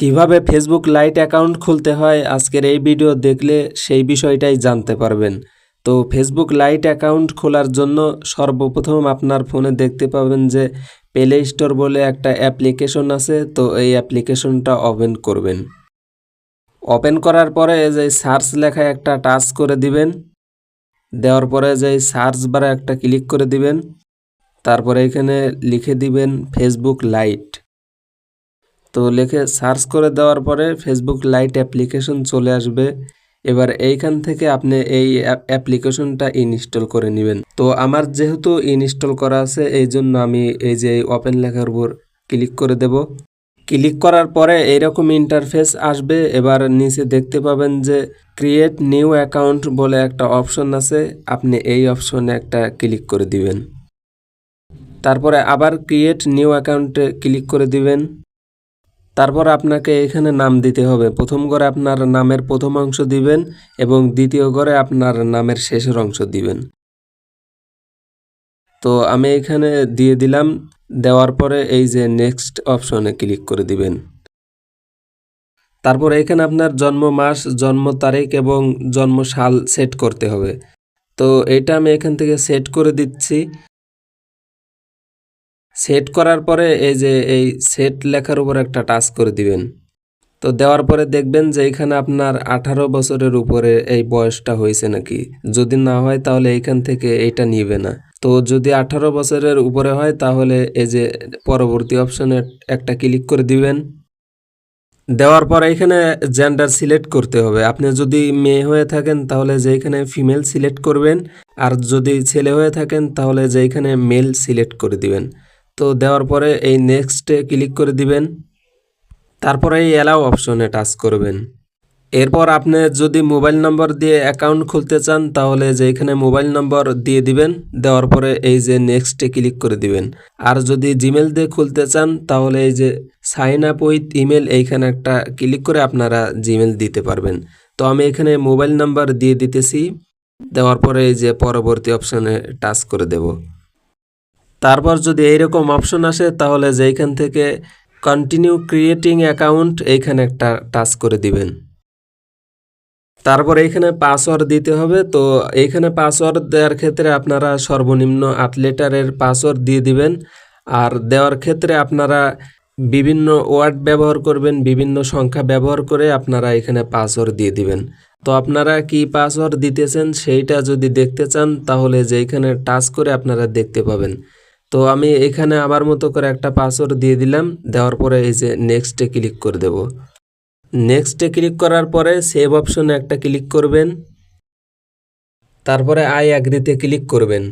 কীভাবে Facebook light account খুলতে হয় আজকের এই ভিডিও দেখলে সেই বিষয়টাই জানতে পারবেন। তো ফেসবুক লাইট অ্যাকাউন্ট খোলার জন্য সর্বপ্রথম আপনার ফোনে দেখতে পাবেন যে প্লে স্টোর বলে একটা অ্যাপ্লিকেশন আছে, তো এই অ্যাপ্লিকেশনটা ওপেন করবেন। ওপেন করার পরে যে সার্চ লেখা একটা টাচ করে দিবেন। দেওয়ার পরে যে সার্চ বারে একটা ক্লিক করে দিবেন। তারপরে এখানে লিখে দিবেন ফেসবুক লাইট তো লিখে সার্চ করে দেওয়ার পরে ফেসবুক লাইট অ্যাপ্লিকেশন চলে আসবে। এবার এইখান থেকে আপনি এই অ্যাপ্লিকেশনটা ইনস্টল করে নেবেন। তো আমার যেহেতু ইনস্টল করা আছে এই জন্য আমি এই যে ওপেন লেখার উপর ক্লিক করে দেব। ক্লিক করার পরে এইরকম ইন্টারফেস আসবে। এবার নিচে দেখতে পাবেন যে ক্রিয়েট নিউ অ্যাকাউন্ট বলে একটা অপশন আছে। আপনি এই অপশনে একটা ক্লিক করে দিবেন। তারপরে আবার ক্রিয়েট নিউ অ্যাকাউন্টে ক্লিক করে দিবেন। তারপর আপনাকে এখানে নাম দিতে হবে। প্রথম ঘরে আপনার নামের প্রথম অংশ দিবেন এবং দ্বিতীয় ঘরে আপনার নামের শেষের অংশ দিবেন। তো আমি এখানে দিয়ে দিলাম। দেওয়ার পরে এই যে নেক্সট অপশনে ক্লিক করে দিবেন। তারপর এখানে আপনার জন্ম মাস, জন্ম তারিখ এবং জন্ম সাল সেট করতে হবে। তো এটা আমি এখান থেকে সেট করে দিচ্ছি। সেট করার পরে এই যে এই সেট লেখার উপর একটা টাচ করে দিবেন। তো দেওয়ার পরে দেখবেন যে এখানে আপনার আঠারো বছরের উপরে এই বয়সটা হয়েছে নাকি। যদি না হয় তাহলে এইখান থেকে এইটা নিবে না। তো যদি আঠারো বছরের উপরে হয় তাহলে এই যে পরবর্তী অপশনে একটা ক্লিক করে দিবেন। দেওয়ার পর এখানে জেন্ডার সিলেক্ট করতে হবে। আপনি যদি মেয়ে হয়ে থাকেন তাহলে যে এখানে ফিমেল সিলেক্ট করবেন। আর যদি ছেলে হয়ে থাকেন তাহলে যে এখানে মেল সিলেক্ট করে দিবেন। তো দেওয়ার পরে এই নেক্সটে ক্লিক করে দিবেন। তারপরে এই অ্যালাউ অপশনে টাচ করবেন। এরপর আপনি যদি মোবাইল নম্বর দিয়ে অ্যাকাউন্ট খুলতে চান, তাহলে যে এখানে মোবাইল নম্বর দিয়ে দিবেন, দেওয়ার পরে এই যে নেক্সটে ক্লিক করে দিবেন। আর যদি জিমেল দিয়ে খুলতে চান, তাহলে এই যে সাইন আপ উইথ ইমেল এইখানে একটা ক্লিক করে আপনারা জিমেল দিতে পারবেন। তো আমি এখানে মোবাইল নাম্বার দিয়ে দিতেছি, দেওয়ার পরে এই যে পরবর্তী অপশনে টাচ করে দেব। তারপর যদি এইরকম অপশন আসে, তাহলে যেইখান থেকে কন্টিনিউ ক্রিয়েটিং অ্যাকাউন্ট এইখানে একটা টাচ করে দিবেন। তারপর এইখানে পাসওয়ার্ড দিতে হবে। তো এইখানে পাসওয়ার্ড দেওয়ার ক্ষেত্রে আপনারা সর্বনিম্ন আট লেটারের পাসওয়ার্ড দিয়ে দিবেন। আর দেওয়ার ক্ষেত্রে আপনারা বিভিন্ন ওয়ার্ড ব্যবহার করবেন, বিভিন্ন সংখ্যা ব্যবহার করে আপনারা এখানে পাসওয়ার্ড দিয়ে দিবেন। তো আপনারা কি পাসওয়ার্ড দিতেছেন, সেইটা যদি দেখতে চান, তাহলে যেইখানে টাচ করে আপনারা দেখতে পাবেন। তো আমি এখানে আমার মতো করে একটা পাসওয়ার্ড দিয়ে দিলাম, দেওয়ার পরে এই যে নেক্সটে ক্লিক করে দেব। নেক্সটে ক্লিক করার পরে সেভ অপশনে একটা ক্লিক করবেন। তারপরে আই অ্যাগ্রিতে ক্লিক করবেন।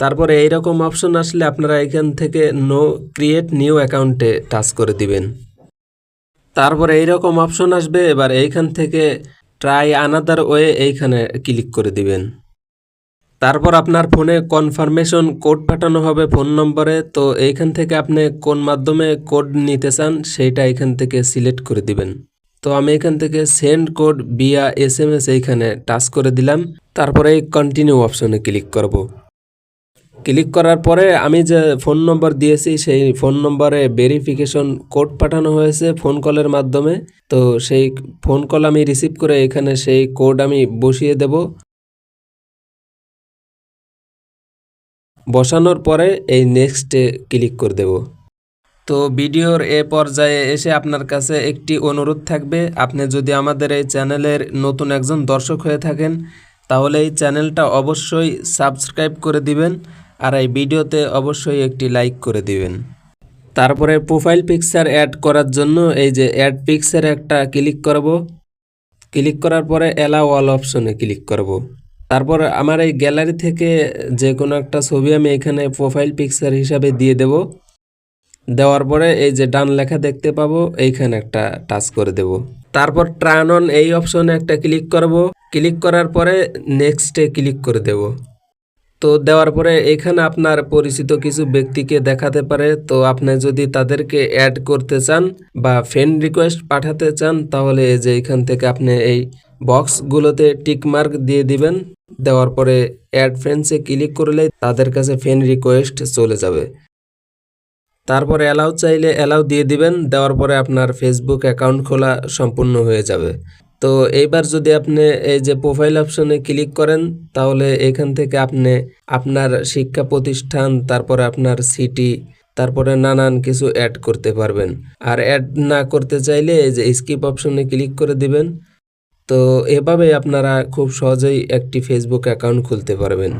তারপরে এইরকম অপশন আসলে আপনারা এখান থেকে নো ক্রিয়েট নিউ অ্যাকাউন্টে টাচ করে দিবেন। তারপরে এইরকম অপশন আসবে, এবার এইখান থেকে ট্রাই আনাদার ওয়ে এইখানে ক্লিক করে দিবেন। তারপর আপনার ফোনে কনফার্মেশন কোড পাঠানো হবে ফোন নম্বরে। তো এইখান থেকে আপনি কোন মাধ্যমে কোড নিতে চান সেইটা এখান থেকে সিলেক্ট করে দিবেন। তো আমি এখান থেকে send code via S M S এইখানে টাচ করে দিলাম। তারপরে কন্টিনিউ অপশনে ক্লিক করব। ক্লিক করার পরে আমি যে ফোন নম্বর দিয়েছি সেই ফোন নম্বরে ভেরিফিকেশন কোড পাঠানো হয়েছে ফোন কলের মাধ্যমে। তো সেই ফোন কল আমি রিসিভ করে এখানে সেই কোড আমি বসিয়ে দেব। বসানোর পরে এই নেক্সটে ক্লিক করে দেব। তো ভিডিওর এ পর্যায়ে এসে আপনার কাছে একটি অনুরোধ থাকবে, আপনি যদি আমাদের এই চ্যানেলের নতুন একজন দর্শক হয়ে থাকেন, তাহলে এই চ্যানেলটা অবশ্যই সাবস্ক্রাইব করে দিবেন আর এই ভিডিওতে অবশ্যই একটি লাইক করে দিবেন। তারপরে প্রোফাইল পিকচার অ্যাড করার জন্য এই যে অ্যাড পিকচার একটা ক্লিক করব। ক্লিক করার পরে অ্যালাউ অল অপশনে ক্লিক করব। তারপর আমার এই গ্যালারি থেকে যে কোনো একটা ছবি আমি এখানে প্রোফাইল পিকচার হিসাবে দিয়ে দেব। দেওয়ার পরে এই যে ডান লেখা দেখতে পাবো, এইখানে একটা টাচ করে দেব। তারপর ট্রান অন এই অপশনে একটা ক্লিক করব। ক্লিক করার পরে নেক্সটে ক্লিক করে দেব। তো দেওয়ার পরে এখানে আপনার পরিচিত কিছু ব্যক্তিকে দেখাতে পারে। তো আপনি যদি তাদেরকে অ্যাড করতে চান বা ফ্রেন্ড রিকোয়েস্ট পাঠাতে চান, তাহলে এই যে এখান থেকে আপনি এই বক্সগুলোতে টিক মার্ক দিয়ে দিবেন। দেওয়ার পরে অ্যাড ফ্রেন্ডসে ক্লিক করলে তাদের কাছে ফ্রেন্ড রিকোয়েস্ট চলে যাবে। তারপরে অ্যালাউ চাইলে অ্যালাউ দিয়ে দিবেন, দেওয়ার পরে আপনার ফেসবুক অ্যাকাউন্ট খোলা সম্পূর্ণ হয়ে যাবে। তো এইবার যদি আপনি এই যে প্রোফাইল অপশনে ক্লিক করেন, তাহলে এখান থেকে আপনি আপনার শিক্ষা প্রতিষ্ঠান, তারপরে আপনার সিটি তারপরে নানান কিছু অ্যাড করতে পারবেন। আর অ্যাড না করতে চাইলে এই যে স্কিপ অপশনে ক্লিক করে দিবেন। তো এভাবে আপনারা খুব সহজেই একটি ফেসবুক অ্যাকাউন্ট খুলতে পারবেন।